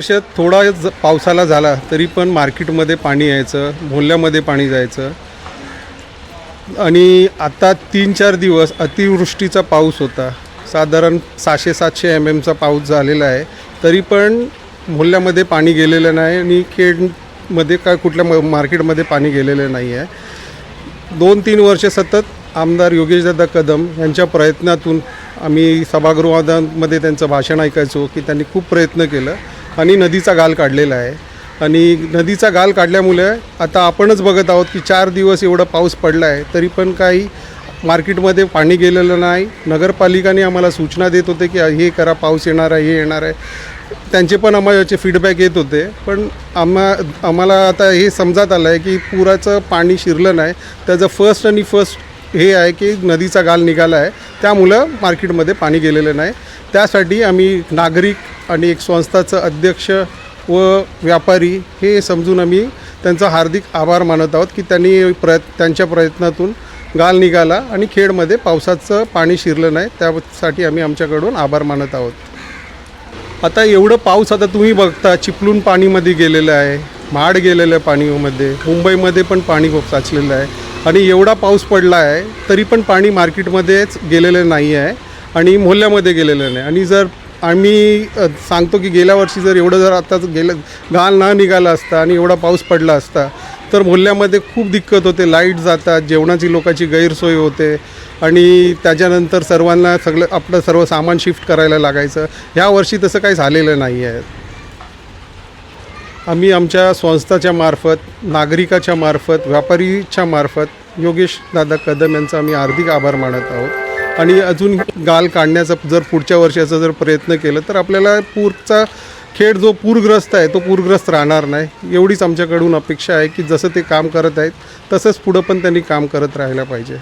वर्षात थोडा ज पावसाला झाला तरी पण मार्केटमध्ये पाणी यायचं मोहल्ल्यामध्ये पाणी जायचं. आणि आता तीन चार दिवस अतिवृष्टीचा पाऊस होता. साधारण सहाशे सातशे एम एमचा पाऊस झालेला आहे. तरी पण मोहल्ल्यामध्ये पाणी गेलेलं नाही आणि खेडमध्ये काय कुठल्या म मार्केटमध्ये पाणी गेलेलं नाही आहे. दोन तीन वर्ष सतत आमदार योगेशदादा कदम यांच्या प्रयत्नातून आम्ही सभागृहामध्ये त्यांचं भाषण ऐकायचो की त्यांनी खूप प्रयत्न केलं. आणि नदीचा गाल काढलेला आहे. आणि नदीचा गाल काढल्यामुळे आता आपणच बघत आहोत की चार दिवस एवढा पाऊस पडला आहे तरी पण काही मार्केटमध्ये पाणी गेलेलं नाही. नगरपालिकाने आम्हाला सूचना देत होते की हे करा पाऊस येणार आहे हे येणार आहे. त्यांचे पण आम्हाला याचे फीडबॅक येत होते. पण आम्हा आम्हाला आता हे समजात आलं आहे की पुराचं पाणी शिरलं नाही. त्याचं फर्स्ट आणि फर्स्ट हे आहे की नदीचा गाल निघाला आहे. त्यामुळं मार्केटमध्ये पाणी गेलेलं नाही. त्यासाठी आम्ही नागरिक आणि एक संस्थाचं अध्यक्ष व व्यापारी हे समजून आम्ही त्यांचा हार्दिक आभार मानत आहोत की त्यांनी प्रयत् त्यांच्या प्रयत्नातून गाल निघाला आणि खेडमध्ये पावसाचं पाणी शिरलं नाही. त्यासाठी आम्ही आमच्याकडून आभार मानत आहोत. आता एवढं पाऊस आता तुम्ही बघता चिपलून पाणीमध्ये गेलेलं आहे महाड गेलेलं आहे पाणीमध्ये मुंबईमध्ये पण पाणी खूप साचलेलं आहे आणि एवढा पाऊस पडला आहे तरी पण पाणी मार्केटमध्येच गेलेलं नाही आहे आणि मोहल्ल्यामध्ये गेलेलं नाही. आणि जर आम्ही सांगतो की गेल्या वर्षी जर एवढं जर आता गेलं गाल ना निघाला असता आणि एवढा पाऊस पडला असता तर मोहल्ल्यामध्ये खूप दिक्कत होते. लाइट जातात जेवणाची लोकांची गैरसोय होते आणि त्याच्यानंतर सर्वांना सगळं आपलं सर्व सामान शिफ्ट करायला लागायचं. ह्या वर्षी तसं काही झालेलं नाही आहे. आम्ही आमच्या संस्थाच्या मार्फत नागरिकाच्या मार्फत व्यापारीच्या मार्फत योगेश दादा कदम यांचा आम्ही हार्दिक आभार मानत आहोत. आणि अजून गाल काढण्याचा जर पुढच्या वर्षाचा जर प्रयत्न केलं तर आपल्याला पूरचा खेळ जो पूरग्रस्त आहे तो पूरग्रस्त राहणार नाही. एवढीच आमच्याकडून अपेक्षा आहे की जसं ते काम करत आहेत तसंच पुढं पण त्यांनी काम करत राहायला पाहिजे.